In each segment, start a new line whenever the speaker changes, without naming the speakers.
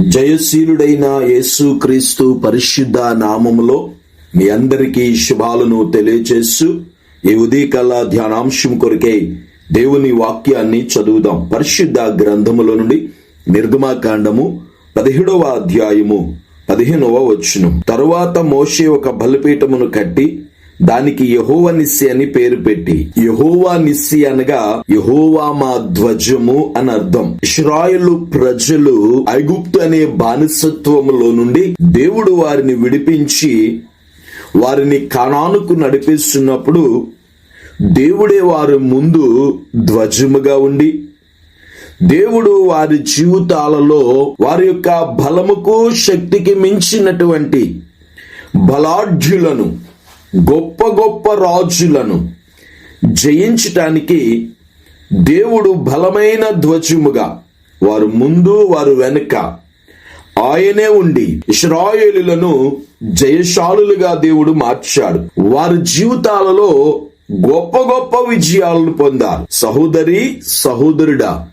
జయశీలుడైన యేసు క్రీస్తు పరిశుద్ధ నామములో మీ అందరికీ శుభాలను తెలియచేస్తూ ఈ ఉదయకాల ధ్యానాంశం కొరికే దేవుని వాక్యాన్ని చదువుదాం. పరిశుద్ధ గ్రంథములో నుండి నిర్గమాకాండము పదిహేడవ అధ్యాయము పదిహేనవ వచ్చును తరువాత మోషే ఒక బలిపీఠమును కట్టి దానికి యహోవా నిస్సి అని పేరు పెట్టి. యహోవా నిస్సి అనగా యహోవా మా ధ్వజము అని అర్థం. ఇస్రాయలు ప్రజలు ఐగుప్తు అనే బానిసత్వములో నుండి దేవుడు వారిని విడిపించి వారిని కణానుకు నడిపిస్తున్నప్పుడు దేవుడే వారి ముందు ధ్వజముగా ఉండి దేవుడు వారి జీవితాలలో వారి యొక్క బలముకు శక్తికి మించినటువంటి బలాఢ్యులను గొప్ప గొప్ప రాజులను జయించటానికి దేవుడు బలమైన ధ్వజముగా వారు ముందు వారు వెనుక ఆయనే ఉండి ఇస్రాయేలులను జయశాలులుగా దేవుడు మార్చాడు. వారి జీవితాలలో గొప్ప గొప్ప విజయాలను పొందారు. సహోదరి సహోదరుడా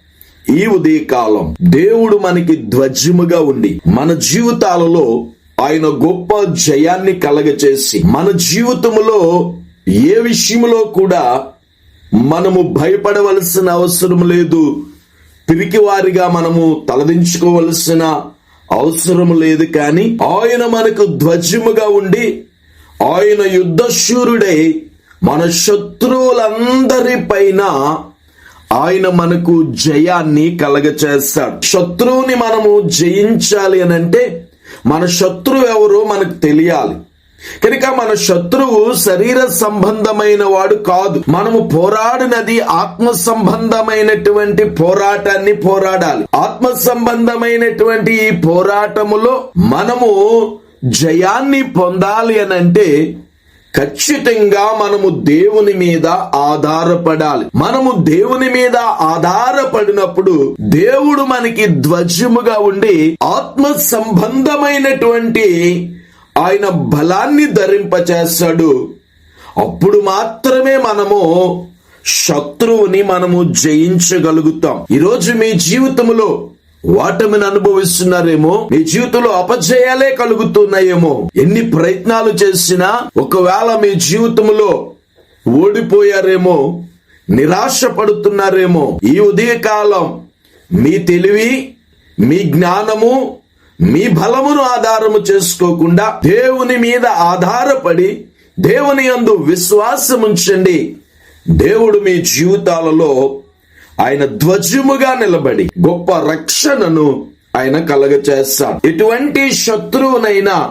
ఈ ఉదయకాలం దేవుడు మనకి ధ్వజముగా ఉండి మన జీవితాలలో ఆయన గొప్ప జయాన్ని కలగచేసి మన జీవితంలో ఏ విషయంలో కూడా మనము భయపడవలసిన అవసరం లేదు. పిరికివారిగా మనము తలదించుకోవలసిన అవసరం లేదు కానీ ఆయన మనకు ధ్వజముగా ఉండి ఆయన యుద్ధశూరుడై మన శత్రువులందరి పైన ఆయన మనకు జయాన్ని కలగచేస్తాడు. శత్రువుని మనము జయించాలి అని అంటే మన శత్రువు ఎవరో మనకు తెలియాలి. కనుక మన శత్రువు శరీర సంబంధమైన వాడు కాదు. మనము పోరాడినది ఆత్మ సంబంధమైనటువంటి పోరాటాన్ని పోరాడాలి. ఆత్మ సంబంధమైనటువంటి ఈ పోరాటములో మనము జయాన్ని పొందాలి అని అంటే ఖచ్చితంగా మనము దేవుని మీద ఆధారపడాలి. మనము దేవుని మీద ఆధారపడినప్పుడు దేవుడు మనకి ధ్వజముగా ఉండి ఆత్మ సంబంధమైనటువంటి ఆయన బలాన్ని ధరింపచేస్తాడు. అప్పుడు మాత్రమే మనము శత్రువుని మనము జయించగలుగుతాం. ఈరోజు మీ జీవితంలో వాటమిని అనుభవిస్తున్నారేమో? మీ జీవితంలో అపజయాలే కలుగుతున్నాయేమో? ఎన్ని ప్రయత్నాలు చేసినా ఒకవేళ మీ జీవితంలో ఓడిపోయారేమో నిరాశ పడుతున్నారేమో ఈ ఉదయకాలం మీ తెలివి మీ జ్ఞానము మీ బలమును ఆధారము చేసుకోకుండా దేవుని మీద ఆధారపడి దేవుని యందు విశ్వాసం ఉంచండి దేవుడు మీ జీవితాలలో ఆయన ధ్వజముగా నిలబడి గొప్ప రక్షణను ఆయన కలగచేస్తాడు. ఎటువంటి శత్రువునైనా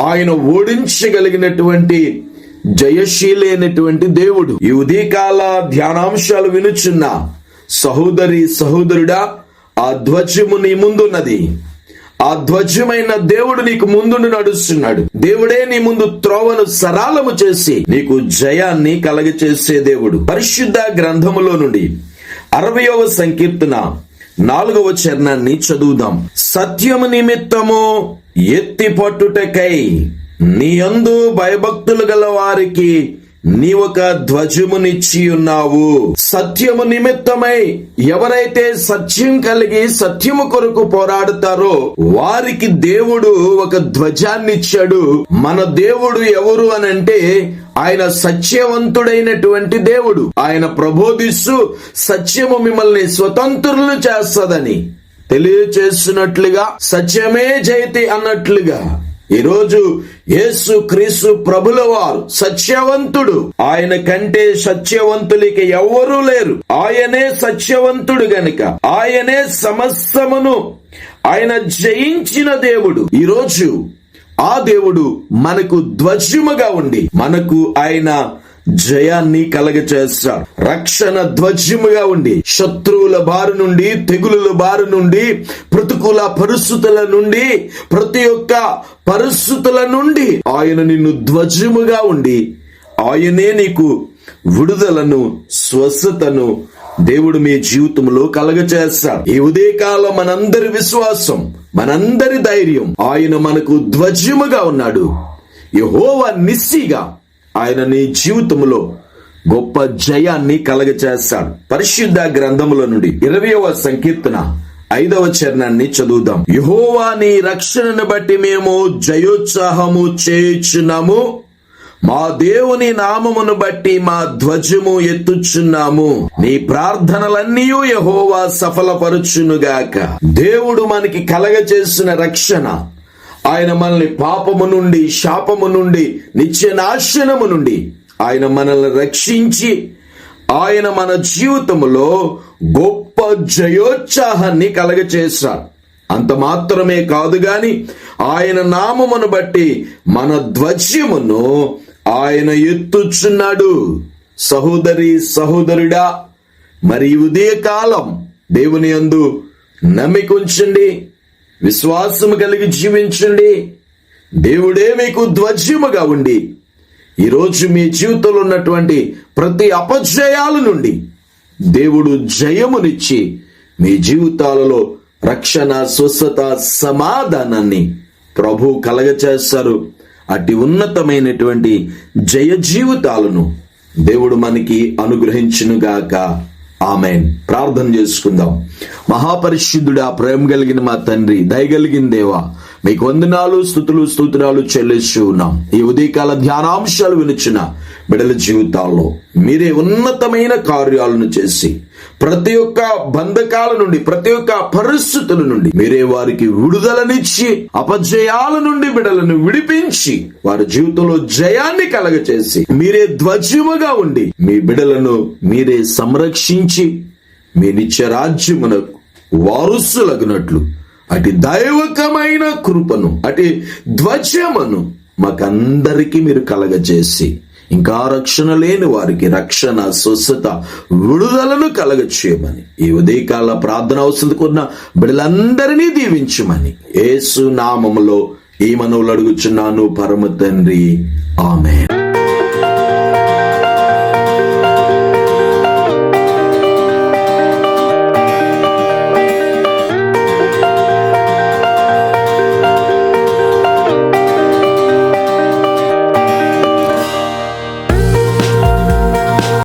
ఆయన ఓడించగలిగినటువంటి జయశీలైనటువంటి దేవుడు. ఈ ఉదయకాల ధ్యానాంశాలు వినుచున్న సహోదరి సహోదరుడా ఆ ధ్వజము నీ ముందున్నది. ఆ ధ్వజమైన దేవుడు నీకు ముందు నడుస్తున్నాడు. దేవుడే నీ ముందు త్రోవను సరాలము చేసి నీకు జయాన్ని కలగచేసే దేవుడు. పరిశుద్ధ గ్రంథములో నుండి అరవయవ సంకీర్తన నాలుగవ చరణాన్ని చదువుదాం. సత్యము నిమిత్తము ఎత్తి పట్టుటకై నీ అందు భయభక్తులు గల వారికి నీ ఒక ధ్వజమునిచ్చి ఉన్నావు. సత్యము నిమిత్తమై ఎవరైతే సత్యం కలిగి సత్యము కొరకు పోరాడుతారో వారికి దేవుడు ఒక ధ్వజాన్ని ఇచ్చాడు మన దేవుడు ఎవరు అని అంటే ఆయన సత్యవంతుడైనటువంటి దేవుడు. ఆయన ప్రబోధిస్తూ సత్యము మిమ్మల్ని స్వతంత్రులు చేస్తదని తెలియచేస్తున్నట్లుగా సత్యమే జయతి అన్నట్లుగా ఈరోజు యేసు క్రీస్తు ప్రభుల వారు సత్యవంతుడు. ఆయన కంటే సత్యవంతులకి ఎవ్వరూ లేరు. ఆయనే సత్యవంతుడు గనుక. ఆయనే సమస్తమును. ఆయన జయించిన దేవుడు. ఈరోజు ఆ దేవుడు మనకు ధ్వజముగా ఉండి మనకు ఆయన జయాన్ని కలగచేస్తాడు రక్షణ ధ్వజముగా ఉండి శత్రువుల బారి నుండి తెగులుల బారి నుండి ప్రతికూల పరిస్థితుల నుండి ప్రతి ఒక్క పరిస్థితుల నుండి ఆయన నిన్ను ధ్వజముగా ఉండి ఆయనే నీకు విడుదలను స్వస్థతను దేవుడు మీ జీవితంలో కలగచేస్తాడు ఈ ఉదయకాలం మనందరి విశ్వాసం మనందరి ధైర్యం ఆయన మనకు ధ్వజముగా ఉన్నాడు. యహోవ నిస్సిగా ఆయన నీ జీవితంలో గొప్ప జయాన్ని కలగచేస్తాడు. పరిశుద్ధ గ్రంథముల నుండి ఇరవయవ సంకీర్తన ఐదవ చరణాన్ని చదువుదాం. యహోవా నీ రక్షణను బట్టి మేము జయోత్సాహము చేయుచున్నాము. మా దేవుని నామమును బట్టి మా ధ్వజము ఎత్తుచున్నాము. నీ ప్రార్థనలన్నీ యహోవా సఫలపరుచునుగాక. దేవుడు మనకి కలగచేసిన రక్షణ ఆయన మనల్ని పాపము నుండి శాపము నుండి నిత్య నాశనము నుండి ఆయన మనల్ని రక్షించి ఆయన మన జీవితంలో గొప్ప జయోత్సాహాన్ని కలగచేశాడు అంత మాత్రమే కాదు గాని ఆయన నామమును బట్టి మన ధ్వజ్యమును ఆయన ఎత్తుచున్నాడు. సహోదరి సహోదరుడా మరి ఉదయకాలం దేవుని యందు నమ్మికుంచండి విశ్వాసము కలిగి జీవించండి. దేవుడే మీకు ధ్వజ్యముగా ఉండి ఈరోజు మీ జీవితంలో ఉన్నటువంటి ప్రతి అపజయాల నుండి దేవుడు జయమునిచ్చి మీ జీవితాలలో రక్షణ స్వస్థత సమాధానాన్ని ప్రభు కలగచేస్తారు. అటు ఉన్నతమైనటువంటి జయ జీవితాలను దేవుడు మనకి అనుగ్రహించునుగాక. ఆమె ప్రార్థన చేసుకుందాం. మహాపరిశుద్ధుడా ప్రేమ కలిగిన మా తండ్రి దయగలిగిన దేవా మీకు వందనాలు స్థుతులు స్తోత్రాలు చెల్లిస్తూ ఉన్నాం. ఈ ఉదయకాల ధ్యానాంశాలు వినుచున్న బిడల జీవితాల్లో మీరే ఉన్నతమైన కార్యాలను చేసి ప్రతి ఒక్క బంధకాల నుండి ప్రతి ఒక్క పరిస్థితుల నుండి మీరే వారికి విడుదలనిచ్చి అపజయాల నుండి బిడలను విడిపించి వారి జీవితంలో జయాన్ని కలగచేసి మీరే ధ్వజముగా ఉండి మీ బిడలను మీరే సంరక్షించి మీ నిత్య రాజ్యమునకు వారసులగినట్లు అటు దైవకమైన కృపను అటు ధ్వజమును మాకందరికీ మీరు కలగజేసి ఇంకా రక్షణ లేని వారికి రక్షణ స్వస్థత విడుదలను కలగచేయమని ఈ ఉదయకాల ప్రార్థన అవసరం కొన్న బిడ్డలందరినీ దీవించమని ఏసు నామములో ఈ మనవులు అడుగుచున్నాను పరమ తండ్రి. ఆమె